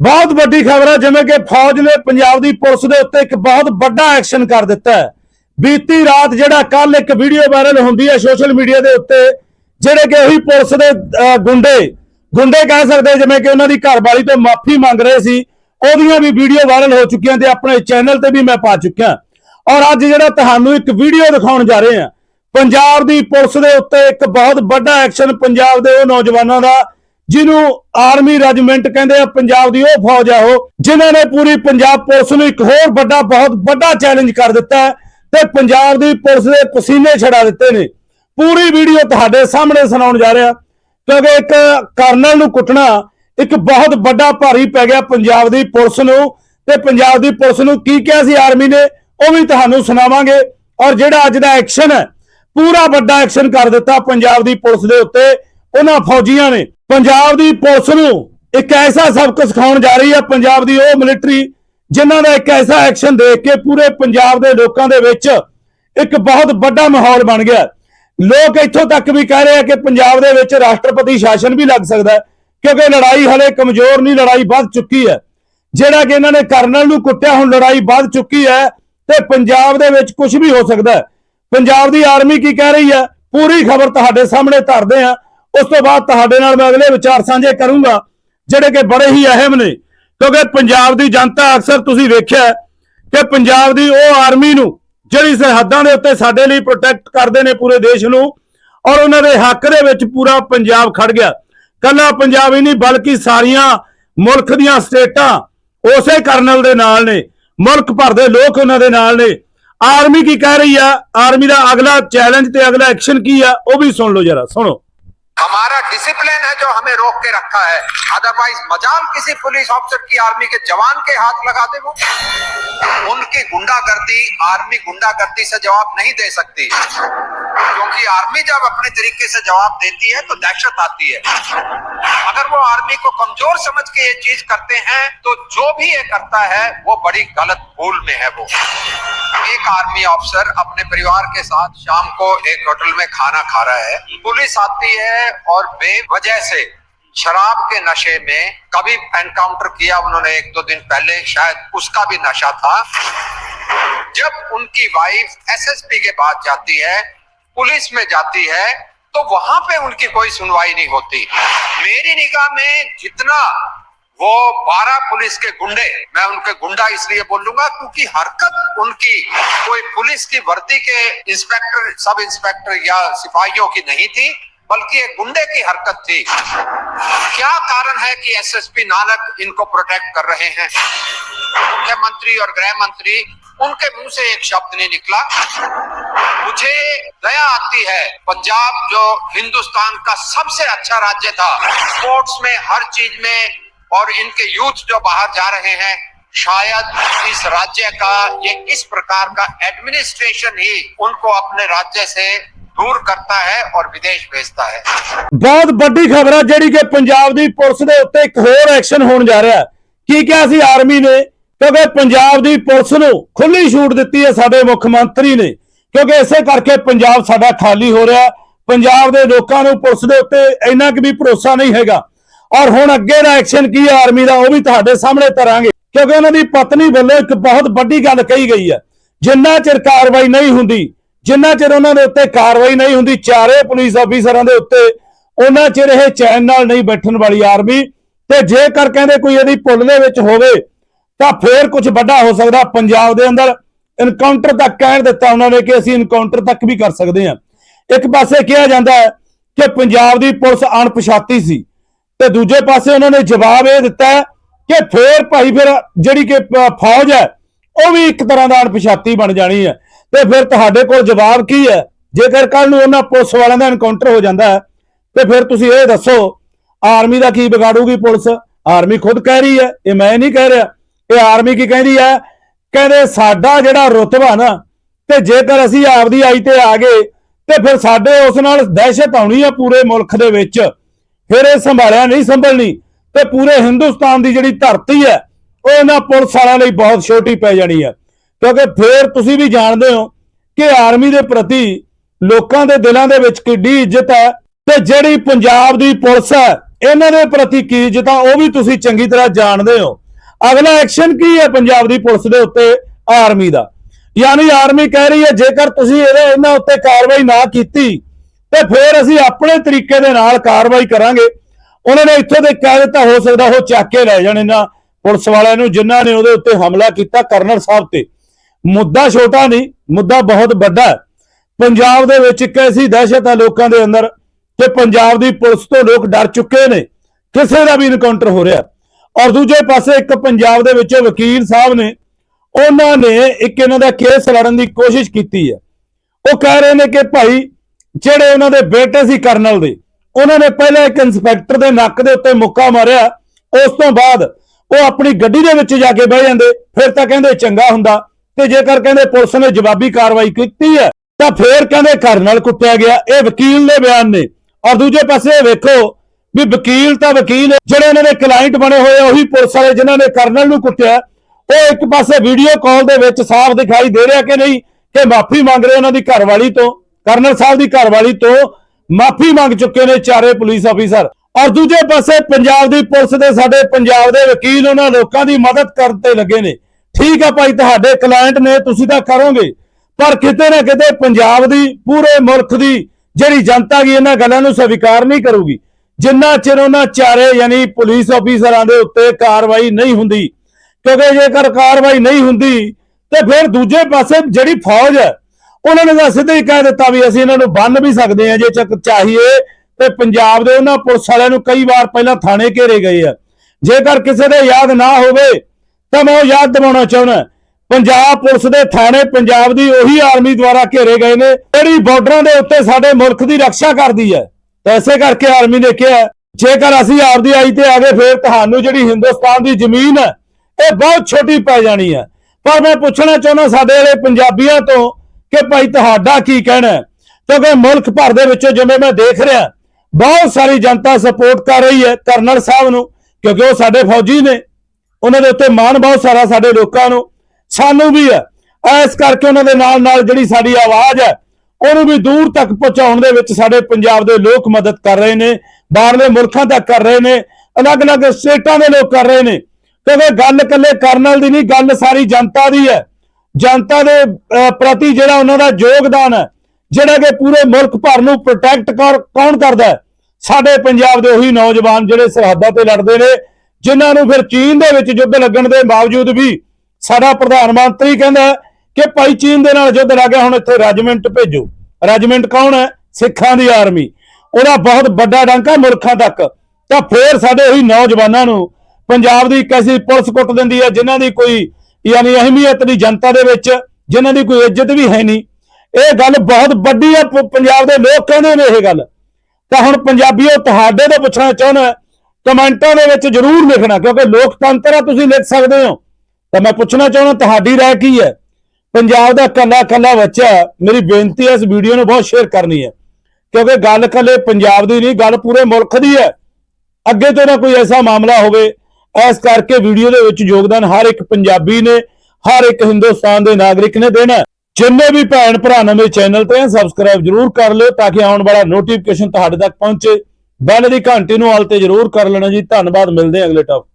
ਬਹੁਤ ਵੱਡੀ ਖਬਰ ਹੈ, ਜਿਵੇਂ ਕਿ ਫੌਜ ਨੇ ਪੰਜਾਬ ਦੀ ਪੁਲਿਸ ਦੇ ਉੱਤੇ ਇੱਕ ਬਹੁਤ ਵੱਡਾ ਐਕਸ਼ਨ ਕਰ ਦਿੱਤਾ ਹੈ। ਬੀਤੀ ਰਾਤ ਜਿਹੜਾ ਕੱਲ ਇੱਕ ਵੀਡੀਓ ਵਾਇਰਲ ਹੁੰਦੀ ਹੈ ਸੋਸ਼ਲ ਮੀਡੀਆ ਦੇ ਉੱਤੇ, ਜਿਹੜੇ ਕਿ ਉਹੀ ਪੁਲਿਸ ਦੇ ਗੁੰਡੇ ਗੁੰਡੇ ਕਹਿ ਸਕਦੇ ਜਿਵੇਂ ਕਿ ਉਹਨਾਂ ਦੀ ਘਰਵਾਲੀ ਤੋਂ ਮਾਫੀ ਮੰਗ ਰਹੇ ਸੀ, ਉਹਦੀਆਂ ਵੀ ਵੀਡੀਓ ਵਾਇਰਲ ਹੋ ਚੁੱਕੀਆਂ ਤੇ ਆਪਣੇ ਚੈਨਲ ਤੇ ਵੀ ਮੈਂ ਪਾ ਚੁੱਕਿਆ। ਔਰ ਅੱਜ ਜਿਹੜਾ ਤੁਹਾਨੂੰ ਇੱਕ ਵੀਡੀਓ ਦਿਖਾਉਣ ਜਾ ਰਹੇ ਹਾਂ, ਪੰਜਾਬ ਦੀ ਪੁਲਿਸ ਦੇ ਉੱਤੇ ਇੱਕ ਬਹੁਤ ਵੱਡਾ ਐਕਸ਼ਨ ਪੰਜਾਬ ਦੇ ਉਹ ਨੌਜਵਾਨਾਂ ਦਾ ਜਿਹਨੂੰ ਆਰਮੀ ਰੈਜੀਮੈਂਟ ਕਹਿੰਦੇ ਆ, ਪੰਜਾਬ ਦੀ ਉਹ ਫੌਜ ਆ ਉਹ, ਜਿਨ੍ਹਾਂ ਨੇ ਪੂਰੀ ਪੰਜਾਬ ਪੁਲਿਸ ਨੂੰ ਇੱਕ ਹੋਰ ਵੱਡਾ, ਬਹੁਤ ਵੱਡਾ ਚੈਲੰਜ ਕਰ ਦਿੱਤਾ ਤੇ ਪੰਜਾਬ ਦੀ ਪੁਲਿਸ ਦੇ ਪਸੀਨੇ ਛਡਾ ਦਿੱਤੇ ਨੇ। ਪੂਰੀ ਵੀਡੀਓ ਤੁਹਾਡੇ ਸਾਹਮਣੇ ਸੁਣਾਉਣ ਜਾ ਰਿਹਾ, ਕਿਉਂਕਿ ਇੱਕ ਕਰਨਲ ਨੂੰ ਕੁੱਟਣਾ ਇੱਕ ਬਹੁਤ ਵੱਡਾ ਭਾਰੀ ਪੈ ਗਿਆ ਪੰਜਾਬ ਦੀ ਪੁਲਿਸ ਨੂੰ, ਤੇ ਪੰਜਾਬ ਦੀ ਪੁਲਿਸ ਨੂੰ ਕੀ ਕਿਹਾ ਸੀ ਆਰਮੀ ਨੇ, ਉਹ ਵੀ ਤੁਹਾਨੂੰ ਸੁਣਾਵਾਂਗੇ, ਔਰ ਜਿਹੜਾ ਅੱਜ ਦਾ ਐਕਸ਼ਨ ਹੈ, ਪੂਰਾ ਵੱਡਾ ਐਕਸ਼ਨ ਕਰ ਦਿੱਤਾ ਪੰਜਾਬ ਦੀ ਪੁਲਿਸ ਦੇ ਉੱਤੇ, ਉਹਨਾਂ ਫੌਜੀਆਂ ਨੇ। ਪੰਜਾਬ ਦੀ ਪੁਲਿਸ ਨੂੰ ਇੱਕ ਐਸਾ ਸਬਕ ਸਿਖਾਉਣ ਜਾ ਰਹੀ ਹੈ ਪੰਜਾਬ ਦੀ ਉਹ ਮਿਲਟਰੀ ਜਿਨ੍ਹਾਂ ਦਾ ਇੱਕ ਐਸਾ ਐਕਸ਼ਨ ਦੇਖ ਕੇ ਪੂਰੇ ਪੰਜਾਬ ਦੇ ਲੋਕਾਂ ਦੇ ਵਿੱਚ ਇੱਕ ਬਹੁਤ ਵੱਡਾ ਮਾਹੌਲ ਬਣ ਗਿਆ। ਲੋਕ ਇੱਥੋਂ ਤੱਕ ਵੀ ਕਹਿ ਰਹੇ ਆ ਕਿ ਪੰਜਾਬ ਦੇ ਵਿੱਚ ਰਾਸ਼ਟਰਪਤੀ ਸ਼ਾਸਨ ਵੀ ਲੱਗ ਸਕਦਾ ਕਿਉਂਕਿ ਲੜਾਈ ਹਲੇ ਕਮਜ਼ੋਰ ਨਹੀਂ, ਲੜਾਈ ਵੱਧ ਚੁੱਕੀ ਹੈ। ਜਿਹੜਾ ਕਿ ਇਹਨਾਂ ਨੇ ਕਰਨਲ ਨੂੰ ਕੁੱਟਿਆ, ਹੁਣ ਲੜਾਈ ਵੱਧ ਚੁੱਕੀ ਹੈ ਤੇ ਪੰਜਾਬ ਦੇ ਵਿੱਚ ਕੁਝ ਵੀ ਹੋ ਸਕਦਾ ਪੰਜਾਬ ਦੀ ਆਰਮੀ ਕੀ ਕਹਿ ਰਹੀ ਹੈ? ਪੂਰੀ ਖਬਰ ਤੁਹਾਡੇ ਸਾਹਮਣੇ ਧਰਦੇ ਆ ਉਸ ਤੋਂ ਬਾਅਦ ਤੁਹਾਡੇ ਨਾਲ ਮੈਂ ਅਗਲੇ ਵਿਚਾਰ ਸਾਂਝੇ ਕਰੂੰਗਾ, ਜਿਹੜੇ ਕਿ ਬੜੇ ਹੀ ਅਹਿਮ ਨੇ। ਕਿਉਂਕਿ ਪੰਜਾਬ ਦੀ ਜਨਤਾ ਅਕਸਰ ਤੁਸੀਂ ਵੇਖਿਆ ਕਿ ਪੰਜਾਬ ਦੀ ਉਹ ਆਰਮੀ ਨੂੰ ਜਿਹੜੀ ਸਰਹੱਦਾਂ ਦੇ ਉੱਤੇ ਸਾਡੇ ਲਈ ਪ੍ਰੋਟੈਕਟ ਕਰਦੇ ਨੇ ਪੂਰੇ ਦੇਸ਼ ਨੂੰ, ਔਰ ਉਹਨਾਂ ਦੇ ਹੱਕ ਦੇ ਵਿੱਚ ਪੂਰਾ ਪੰਜਾਬ ਖੜ ਗਿਆ। ਕੱਲਾ ਪੰਜਾਬ ਹੀ ਨਹੀਂ, ਬਲਕਿ ਸਾਰੀਆਂ ਮੁਲਕ ਦੀਆਂ ਸਟੇਟਾਂ ਉਸੇ ਕਰਨਲ ਦੇ ਨਾਲ ਨੇ, ਮੁਲਕ ਭਰ ਦੇ ਲੋਕ ਉਹਨਾਂ ਦੇ ਨਾਲ ਨੇ। ਆਰਮੀ ਕੀ ਕਹਿ ਰਹੀ ਆ? ਆਰਮੀ ਦਾ ਅਗਲਾ ਚੈਲੰਜ ਤੇ ਅਗਲਾ ਐਕਸ਼ਨ ਕੀ ਆ? ਉਹ ਵੀ ਸੁਣ ਲਓ ਜਰਾ, ਸੁਣੋ। हमारा डिसिप्लिन है जो हमें रोक के रखा है। अदरवाइज़ मजाल किसी पुलिस ऑफिसर की आर्मी के जवान के हाथ लगा दे वो उनकी गुंडागर्दी आर्मी गुंडागर्दी से जवाब नहीं दे सकती। क्योंकि आर्मी जब अपने तरीके से जवाब देती है तो दहशत आती है। अगर वो आर्मी को कमज़ोर समझ के ये चीज़ करते हैं तो जो भी ये करता है, वो बड़ी गलत भूल में है वो। एक आर्मी ऑफिसर अपने परिवार के साथ शाम को एक होटल में खाना खा रहा है। पुलिस आती है और बेवजह से शराब के नशे में कभी एनकाउंटर किया उन्होंने एक दो दिन पहले, शायद उसका भी नशा था। जब उनकी वाइफ एसएसपी के पास जाती है, पुलिस में जाती है तो वहाँ पे उनकी कोई सुनवाई नहीं होती। मेरी निगाह में जितना वो बारह पुलिस के गुंडे, मैं उनके गुंडा इसलिए बोलूँगा क्योंकि हरकत उनकी, कोई पुलिस की वर्दी के इंस्पेक्टर, सब इंस्पेक्टर या सिपाहियों की नहीं थी, बल्कि एक गुंडे की हरकत थी। क्या कारण है कि एसएसपी नानक इनको प्रोटेक्ट कर रहे हैं? मुख्यमंत्री और गृह मंत्री, उनके मुँह से एक शब्द नहीं निकला। मुझे दया आती है, पंजाब जो हिंदुस्तान का सबसे अच्छा राज्य था, स्पोर्ट्स में, हर चीज़ में और इनके यूथ जो बाहर जा रहे हैं शायद इस राज्य का ये इस प्रकार का एडमिनिस्ट्रेशन ही उनको अपने राज्य से दूर करता है और विदेश भेजता है ਬਹੁਤ ਵੱਡੀ ਖਬਰ ਹੈ ਜਿਹੜੀ ਕਿ ਪੰਜਾਬ ਦੀ ਪੁਲਿਸ ਦੇ ਉੱਤੇ ਇੱਕ ਹੋਰ ਐਕਸ਼ਨ ਹੋਣ ਜਾ ਰਿਹਾ ਹੈ ਕੀ ਕਿਹਾ ਸੀ ਆਰਮੀ ਨੇ ਕਿਉਂਕਿ ਪੰਜਾਬ ਦੀ ਪੁਲਿਸ ਨੂੰ ਖੁੱਲੀ ਛੂਟ ਦਿੱਤੀ ਹੈ ਸਾਡੇ ਮੁੱਖ ਮੰਤਰੀ ਨੇ ਕਿਉਂਕਿ ਇਸੇ ਕਰਕੇ ਪੰਜਾਬ ਸਾਡਾ ਖਾਲੀ ਹੋ ਰਿਹਾ ਪੰਜਾਬ ਦੇ ਲੋਕਾਂ ਨੂੰ ਪੁਲਿਸ ਦੇ ਉੱਤੇ ਇੰਨਾ ਕਿ ਵੀ ਭਰੋਸਾ ਨਹੀਂ ਹੈਗਾ ਔਰ ਹੁਣ ਅੱਗੇ ਦਾ ਐਕਸ਼ਨ ਕੀ ਹੈ ਆਰਮੀ ਦਾ, ਉਹ ਵੀ ਤੁਹਾਡੇ ਸਾਹਮਣੇ ਧਰਾਂਗੇ। ਕਿਉਂਕਿ ਉਹਨਾਂ ਦੀ ਪਤਨੀ ਵੱਲੋਂ ਇੱਕ ਬਹੁਤ ਵੱਡੀ ਗੱਲ ਕਹੀ ਗਈ ਹੈ। ਜਿੰਨਾ ਚਿਰ ਕਾਰਵਾਈ ਨਹੀਂ ਹੁੰਦੀ, ਜਿੰਨਾ ਚਿਰ ਉਹਨਾਂ ਦੇ ਉੱਤੇ ਕਾਰਵਾਈ ਨਹੀਂ ਹੁੰਦੀ, ਚਾਰੇ ਪੁਲਿਸ ਅਫੀਸਰਾਂ ਦੇ ਉੱਤੇ, ਉਹਨਾਂ ਚਿਰ ਇਹ ਚੈਨ ਨਾਲ ਨਹੀਂ ਬੈਠਣ ਵਾਲੀ ਆਰਮੀ ਤੇ ਜੇਕਰ ਕਹਿੰਦੇ ਕੋਈ ਇਹਦੀ ਭੁੱਲ ਦੇ ਵਿੱਚ ਹੋਵੇ, ਤਾਂ ਫੇਰ ਕੁਝ ਵੱਡਾ ਹੋ ਸਕਦਾ ਪੰਜਾਬ ਦੇ ਅੰਦਰ। ਇਨਕਾਊਂਟਰ ਤੱਕ ਕਹਿਣ ਦਿੱਤਾ ਉਹਨਾਂ ਨੇ ਕਿ ਅਸੀਂ ਇਨਕਾਊਂਟਰ ਤੱਕ ਵੀ ਕਰ ਸਕਦੇ ਹਾਂ। ਇੱਕ ਪਾਸੇ ਕਿਹਾ ਜਾਂਦਾ ਹੈ ਕਿ ਪੰਜਾਬ ਦੀ ਪੁਲਿਸ ਅਣਪਛਾਤੀ ਸੀ। ਤੇ ਦੂਜੇ ਪਾਸੇ ਉਹਨਾਂ ਨੇ ਜਵਾਬ ਇਹ ਦਿੱਤਾ ਕਿ ਫੇਰ ਭਾਈ ਫਿਰ ਜਿਹੜੀ ਕਿ ਫੌਜ ਹੈ, ਉਹ ਵੀ ਇੱਕ ਤਰ੍ਹਾਂ ਦਾ ਅਣਪਛਾਤੀ ਬਣ ਜਾਣੀ ਹੈ। ਤੇ ਫਿਰ ਤੁਹਾਡੇ ਕੋਲ ਜਵਾਬ ਕੀ ਹੈ? ਜੇਕਰ ਕੱਲ ਨੂੰ ਉਹਨਾਂ ਪੁਲਿਸ ਵਾਲਿਆਂ ਦਾ ਐਨਕਾਊਂਟਰ ਹੋ ਜਾਂਦਾ ਹੈ, ਤੇ ਫਿਰ ਤੁਸੀਂ ਇਹ ਦੱਸੋ, ਆਰਮੀ ਦਾ ਕੀ ਵਿਗਾੜੂਗੀ ਪੁਲਿਸ? ਆਰਮੀ ਖੁਦ ਕਹਿ ਰਹੀ ਹੈ, ਇਹ ਮੈਂ ਨਹੀਂ ਕਹਿ ਰਿਹਾ। ਇਹ ਆਰਮੀ ਕੀ ਕਹਿੰਦੀ ਹੈ? ਕਹਿੰਦੇ ਸਾਡਾ ਜਿਹੜਾ ਰੁਤਬਾ ਨਾ, ਤੇ ਜੇਕਰ ਅਸੀਂ ਆਪਦੀ ਆਈ ਤੇ ਆ ਗਏ, ਤੇ ਫਿਰ ਸਾਡੇ ਉਸ ਨਾਲ ਦਹਿਸ਼ਤ ਆਉਣੀ ਹੈ ਪੂਰੇ ਮੁਲਕ ਦੇ ਵਿੱਚ। ਫਿਰ ਇਹ ਸੰਭਾਲਿਆ ਨਹੀਂ, ਸੰਭਲਣੀ। ਤੇ ਪੂਰੇ ਹਿੰਦੁਸਤਾਨ ਦੀ ਜਿਹੜੀ ਧਰਤੀ ਹੈ, ਉਹ ਇਹਨਾਂ ਪੁਲਿਸ ਵਾਲਿਆਂ ਲਈ ਬਹੁਤ ਛੋਟੀ ਪੈ ਜਾਣੀ ਹੈ। ਕਿਉਂਕਿ ਫਿਰ ਤੁਸੀਂ ਵੀ ਜਾਣਦੇ ਹੋ ਕਿ ਆਰਮੀ ਦੇ ਪ੍ਰਤੀ ਲੋਕਾਂ ਦੇ ਦਿਲਾਂ ਦੇ ਵਿੱਚ ਕਿੱਡੀ ਇੱਜ਼ਤ ਹੈ ਤੇ ਜਿਹੜੀ ਪੰਜਾਬ ਦੀ ਪੁਲਿਸ ਹੈ, ਇਹਨਾਂ ਦੇ ਪ੍ਰਤੀ ਕੀ ਇੱਜ਼ਤ ਆ, ਉਹ ਵੀ ਤੁਸੀਂ ਚੰਗੀ ਤਰ੍ਹਾਂ ਜਾਣਦੇ ਹੋ। ਅਗਲਾ ਐਕਸ਼ਨ ਕੀ ਹੈ ਪੰਜਾਬ ਦੀ ਪੁਲਿਸ ਦੇ ਉੱਤੇ, ਆਰਮੀ ਦਾ? ਯਾਨੀ ਆਰਮੀ ਕਹਿ ਰਹੀ ਹੈ, ਜੇਕਰ ਤੁਸੀਂ ਇਹਦੇ ਇਹਨਾਂ ਉੱਤੇ ਕਾਰਵਾਈ ਨਾ ਕੀਤੀ ਤੇ ਫਿਰ ਅਸੀਂ ਆਪਣੇ ਤਰੀਕੇ ਦੇ ਨਾਲ ਕਾਰਵਾਈ ਕਰਾਂਗੇ। ਉਹਨਾਂ ਨੇ ਇੱਥੋਂ ਦੇ ਕਹਿ ਦਿੱਤਾ, ਹੋ ਸਕਦਾ ਉਹ ਚੱਕ ਕੇ ਲੈ ਜਾਣ ਇਹਨਾਂ ਪੁਲਿਸ ਵਾਲਿਆਂ ਨੂੰ, ਜਿਨ੍ਹਾਂ ਨੇ ਉਹਦੇ ਉੱਤੇ ਹਮਲਾ ਕੀਤਾ ਕਰਨਲ ਸਾਹਿਬ ਤੇ। ਮੁੱਦਾ ਛੋਟਾ ਨਹੀਂ, ਮੁੱਦਾ ਬਹੁਤ ਵੱਡਾ ਹੈ। ਪੰਜਾਬ ਦੇ ਵਿੱਚ ਇੱਕ ਐਸੀ ਦਹਿਸ਼ਤ ਹੈ ਲੋਕਾਂ ਦੇ ਅੰਦਰ ਕਿ ਪੰਜਾਬ ਦੀ ਪੁਲਿਸ ਤੋਂ ਲੋਕ ਡਰ ਚੁੱਕੇ ਨੇ। ਕਿਸੇ ਦਾ ਵੀ ਇਨਕਾਊਂਟਰ ਹੋ ਰਿਹਾ। ਔਰ ਦੂਜੇ ਪਾਸੇ ਇੱਕ ਪੰਜਾਬ ਦੇ ਵਿੱਚ ਵਕੀਲ ਸਾਹਿਬ ਨੇ, ਉਹਨਾਂ ਨੇ ਇੱਕ ਇਹਨਾਂ ਦਾ ਕੇਸ ਲੜਨ ਦੀ ਕੋਸ਼ਿਸ਼ ਕੀਤੀ ਹੈ। ਉਹ ਕਹਿ ਰਹੇ ਨੇ ਕਿ ਭਾਈ ਜਿਹੜੇ ਉਹਨਾਂ ਦੇ ਬੇਟੇ ਸੀ ਕਰਨਲ ਦੇ, ਉਹਨਾਂ ਨੇ ਪਹਿਲਾਂ ਇੱਕ ਇੰਸਪੈਕਟਰ ਦੇ ਨੱਕ ਦੇ ਉੱਤੇ ਮੁੱਕਾ ਮਾਰਿਆ, ਉਸ ਤੋਂ ਬਾਅਦ ਉਹ ਆਪਣੀ ਗੱਡੀ ਦੇ ਵਿੱਚ ਜਾ ਕੇ ਬਹਿ ਜਾਂਦੇ, ਫਿਰ ਤਾਂ ਕਹਿੰਦੇ ਚੰਗਾ ਹੁੰਦਾ, ਤੇ ਜੇਕਰ ਕਹਿੰਦੇ ਪੁਲਿਸ ਨੇ ਜਵਾਬੀ ਕਾਰਵਾਈ ਕੀਤੀ ਹੈ, ਤਾਂ ਫਿਰ ਕਹਿੰਦੇ ਘਰ ਨਾਲ ਕੁੱਟਿਆ ਗਿਆ, ਇਹ ਵਕੀਲ ਦੇ ਬਿਆਨ ਨੇ। ਔਰ ਦੂਜੇ ਪਾਸੇ ਇਹ ਵੇਖੋ ਵੀ ਵਕੀਲ ਤਾਂ ਵਕੀਲ ਜਿਹੜੇ ਇਹਨਾਂ ਦੇ ਕਲਾਇੰਟ ਬਣੇ ਹੋਏ ਆ, ਉਹੀ ਪੁਲਿਸ ਵਾਲੇ ਜਿਨ੍ਹਾਂ ਨੇ ਕਰਨਲ ਨੂੰ ਕੁੱਟਿਆ। ਉਹ ਇੱਕ ਪਾਸੇ ਵੀਡੀਓ ਕਾਲ ਦੇ ਵਿੱਚ ਸਾਫ਼ ਦਿਖਾਈ ਦੇ ਰਿਹਾ ਕਿ ਨਹੀਂ, ਕਿ ਮਾਫੀ ਮੰਗ ਰਹੇ ਉਹਨਾਂ ਦੀ ਘਰਵਾਲੀ ਤੋਂ। ਕਰਨਲ ਸਾਹਿਬ ਦੀ ਘਰਵਾਲੀ ਤੋਂ ਮਾਫੀ ਮੰਗ ਚੁੱਕੇ ਨੇ ਚਾਰੇ ਪੁਲਿਸ ਅਫੀਸਰ। ਔਰ ਦੂਜੇ ਪਾਸੇ ਪੰਜਾਬ ਦੀ ਪੁਲਿਸ ਦੇ ਸਾਡੇ ਪੰਜਾਬ ਦੇ ਵਕੀਲ ਉਹਨਾਂ ਲੋਕਾਂ ਦੀ ਮਦਦ ਕਰਨ ਤੇ ਲੱਗੇ ਨੇ। ਠੀਕ ਆ ਭਾਈ, ਤੁਹਾਡੇ ਕਲਾਇੰਟ ਨੇ, ਤੁਸੀਂ ਤਾਂ ਕਰੋਗੇ। ਪਰ ਕਿਤੇ ਨਾ ਕਿਤੇ ਪੰਜਾਬ ਦੀ, ਪੂਰੇ ਮੁਲਕ ਦੀ ਜਿਹੜੀ ਜਨਤਾ ਕੀ ਇਹਨਾਂ ਗੱਲਾਂ ਨੂੰ ਸਵੀਕਾਰ ਨਹੀਂ ਕਰੂਗੀ। ਜਿੰਨਾ ਚਿਰ ਉਹਨਾਂ ਚਾਰੇ ਯਾਨੀ ਪੁਲਿਸ ਅਫੀਸਰਾਂ ਦੇ ਉੱਤੇ ਕਾਰਵਾਈ ਨਹੀਂ ਹੁੰਦੀ, ਕਿਉਂਕਿ ਜੇਕਰ ਕਾਰਵਾਈ ਨਹੀਂ ਹੁੰਦੀ, ਤੇ ਫਿਰ ਦੂਜੇ ਪਾਸੇ ਜਿਹੜੀ ਫੌਜ ਹੈ ਉਹਨਾਂ ਨੇ ਤਾਂ ਸਿੱਧਾ ਹੀ ਕਹਿ ਦਿੱਤਾ ਵੀ ਅਸੀਂ ਇਹਨਾਂ ਨੂੰ ਬੰਨ ਵੀ ਸਕਦੇ ਹਾਂ ਜੇ ਚੱਕ ਚਾਹੀਏ। ਤੇ ਪੰਜਾਬ ਦੇ ਉਹਨਾਂ ਪੁਲਿਸ ਵਾਲਿਆਂ ਨੂੰ ਕਈ ਵਾਰ ਪਹਿਲਾਂ ਥਾਣੇ ਘੇਰੇ ਗਏ ਆ। ਜੇਕਰ ਕਿਸੇ ਦੇ ਯਾਦ ਨਾ ਹੋਵੇ, ਤਾਂ ਮੈਂ ਉਹ ਯਾਦ ਦਿਵਾਉਣਾ ਚਾਹੁੰਦਾ। ਪੰਜਾਬ ਪੁਲਿਸ ਦੇ ਥਾਣੇ ਪੰਜਾਬ ਦੀ ਉਹੀ ਆਰਮੀ ਦੁਆਰਾ ਘੇਰੇ ਗਏ ਨੇ, ਜਿਹੜੀ ਬਾਰਡਰਾਂ ਦੇ ਉੱਤੇ ਸਾਡੇ ਮੁਲਕ ਦੀ ਰੱਖਿਆ ਕਰਦੀ ਹੈ ਤਾਂ ਇਸੇ ਕਰਕੇ ਆਰਮੀ ਨੇ ਕਿਹਾ, ਜੇਕਰ ਅਸੀਂ ਆਪਦੀ ਆਈ ਤੇ ਆ ਗਏ, ਫਿਰ ਤੁਹਾਨੂੰ ਜਿਹੜੀ ਹਿੰਦੁਸਤਾਨ ਦੀ ਜ਼ਮੀਨ ਹੈ ਇਹ ਬਹੁਤ ਛੋਟੀ ਪੈ ਜਾਣੀ ਹੈ ਪਰ ਮੈਂ ਪੁੱਛਣਾ ਚਾਹੁੰਦਾ, ਸਾਡੇ ਵਾਲੇ ਪੰਜਾਬੀਆਂ ਤੋਂ ਕਿ ਭਾਈ ਤੁਹਾਡਾ ਕੀ ਕਹਿਣਾ ਹੈ? ਕਿਉਂਕਿ ਮੁਲਕ ਭਰ ਦੇ ਵਿੱਚੋਂ ਜਿਵੇਂ ਮੈਂ ਦੇਖ ਰਿਹਾ, ਬਹੁਤ ਸਾਰੀ ਜਨਤਾ ਸਪੋਰਟ ਕਰ ਰਹੀ ਹੈ ਕਰਨਲ ਸਾਹਿਬ ਨੂੰ, ਕਿਉਂਕਿ ਉਹ ਸਾਡੇ ਫੌਜੀ ਨੇ। ਉਹਨਾਂ ਦੇ ਉੱਤੇ ਮਾਣ ਬਹੁਤ ਸਾਰਾ ਸਾਡੇ ਲੋਕਾਂ ਨੂੰ। ਸਾਨੂੰ ਵੀ ਹੈ। ਇਸ ਕਰਕੇ ਉਹਨਾਂ ਦੇ ਨਾਲ ਨਾਲ ਜਿਹੜੀ ਸਾਡੀ ਆਵਾਜ਼ ਹੈ, ਉਹਨੂੰ ਵੀ ਦੂਰ ਤੱਕ ਪਹੁੰਚਾਉਣ ਦੇ ਵਿੱਚ ਸਾਡੇ ਪੰਜਾਬ ਦੇ ਲੋਕ ਮਦਦ ਕਰ ਰਹੇ ਨੇ, ਬਾਹਰਲੇ ਮੁਲਕਾਂ ਤੱਕ ਕਰ ਰਹੇ ਨੇ, ਅਲੱਗ-ਅਲੱਗ ਸਟੇਟਾਂ ਦੇ ਲੋਕ ਕਰ ਰਹੇ ਨੇ। ਕਿਉਂਕਿ ਗੱਲ ਇਕੱਲੇ ਕਰਨਲ ਦੀ ਨਹੀਂ, ਗੱਲ ਸਾਰੀ ਜਨਤਾ ਦੀ ਹੈ। ਜਨਤਾ ਦੇ ਪ੍ਰਤੀ ਜਿਹੜਾ ਉਹਨਾਂ ਦਾ ਯੋਗਦਾਨ ਹੈ, ਜਿਹੜਾ ਕਿ ਪੂਰੇ ਮੁਲਕ ਭਰ ਨੂੰ ਪ੍ਰੋਟੈਕਟ ਕੌਣ ਕਰਦਾ ਸਾਡੇ ਪੰਜਾਬ ਦੇ ਉਹੀ ਨੌਜਵਾਨ ਜਿਹੜੇ ਸਰਹੱਦਾਂ ਤੇ ਲੜਦੇ ਨੇ, ਜਿਨ੍ਹਾਂ ਨੂੰ ਫਿਰ ਚੀਨ ਦੇ ਵਿੱਚ ਯੁੱਧ ਲੱਗਣ ਦੇ ਬਾਵਜੂਦ ਵੀ ਸਾਡਾ ਪ੍ਰਧਾਨ ਮੰਤਰੀ ਕਹਿੰਦਾ ਕਿ ਭਾਈ ਚੀਨ ਦੇ ਨਾਲ ਯੁੱਧ ਲੱਗ ਗਿਆ, ਹੁਣ ਇੱਥੇ ਰੈਜੀਮੈਂਟ ਭੇਜੋ। ਰੈਜੀਮੈਂਟ ਕੌਣ ਹੈ? ਸਿੱਖਾਂ ਦੀ ਆਰਮੀ। ਉਹਦਾ ਬਹੁਤ ਵੱਡਾ ਡਾਂਕਾ ਮੁਲਕਾਂ ਤੱਕ। ਤਾਂ ਫੇਰ ਸਾਡੇ ਉਹੀ ਨੌਜਵਾਨਾਂ ਨੂੰ ਪੰਜਾਬ ਦੀ ਕੈਸੀ ਪੁਲਿਸ ਕੁੱਟ ਦਿੰਦੀ ਹੈ, ਜਿਨ੍ਹਾਂ ਦੀ ਕੋਈ ਯਾਨੀ ਅਹਿਮੀਅਤ ਨਹੀਂ ਜਨਤਾ ਦੇ ਵਿੱਚ, ਜਿਨ੍ਹਾਂ ਦੀ ਕੋਈ ਇੱਜ਼ਤ ਵੀ ਹੈ ਨਹੀਂ। ਇਹ ਗੱਲ ਬਹੁਤ ਵੱਡੀ ਹੈ ਪੰਜਾਬ ਦੇ ਲੋਕ ਕਹਿੰਦੇ ਨੇ ਇਹ ਗੱਲ। ਤਾਂ ਹੁਣ ਪੰਜਾਬੀਓ ਤੁਹਾਡੇ ਤੋਂ ਪੁੱਛਣਾ ਚਾਹੁੰਦਾ ਕਮੈਂਟਾਂ ਦੇ ਵਿੱਚ ਜਰੂਰ ਲਿਖਣਾ, ਕਿਉਂਕਿ ਲੋਕਤੰਤਰ ਆ, ਤੁਸੀਂ ਲਿਖ ਸਕਦੇ ਹੋ। ਤਾਂ ਮੈਂ ਪੁੱਛਣਾ ਚਾਹੁੰਦਾ, ਤੁਹਾਡੀ ਰਾਏ ਕੀ ਹੈ? ਪੰਜਾਬ ਦਾ ਕੱਲਾ ਕੱਲਾ ਬੱਚਾ, ਮੇਰੀ ਬੇਨਤੀ ਹੈ ਇਸ ਵੀਡੀਓ ਨੂੰ ਬਹੁਤ ਸ਼ੇਅਰ ਕਰਨੀ ਹੈ। ਕਿਉਂਕਿ ਗੱਲ ਕੱਲੇ ਪੰਜਾਬ ਦੀ ਨਹੀਂ, ਗੱਲ ਪੂਰੇ ਮੁਲਕ ਦੀ ਹੈ। ਅੱਗੇ ਤੋਂ ਨਾ ਕੋਈ ਐਸਾ ਮਾਮਲਾ ਹੋਵੇ ਇਸ ਕਰਕੇ ਵੀਡੀਓ ਦੇ ਵਿੱਚ ਯੋਗਦਾਨ ਹਰ ਇੱਕ ਪੰਜਾਬੀ ਨੇ, ਹਰ ਇੱਕ ਹਿੰਦੁਸਤਾਨ ਦੇ ਨਾਗਰਿਕ ਨੇ ਦੇਣਾ ਜਿੰਨੇ ਵੀ ਭੈਣ ਭਰਾ ਨਵੇਂ ਚੈਨਲ ਤੇ ਹਨ ਸਬਸਕ੍ਰਾਈਬ ਜਰੂਰ ਕਰ ਲਿਓ ਤਾਂ ਕਿ ਆਉਣ ਵਾਲਾ ਨੋਟੀਫਿਕੇਸ਼ਨ ਤੁਹਾਡੇ ਤੱਕ ਪਹੁੰਚੇ। ਬੈਲ ਦੀ ਘੰਟੀ ਨੂੰ ਆਲ ਤੇ ਜਰੂਰ ਕਰ ਲੈਣਾ ਜੀ। ਧੰਨਵਾਦ, ਮਿਲਦੇ ਅਗਲੇ ਟਾਪ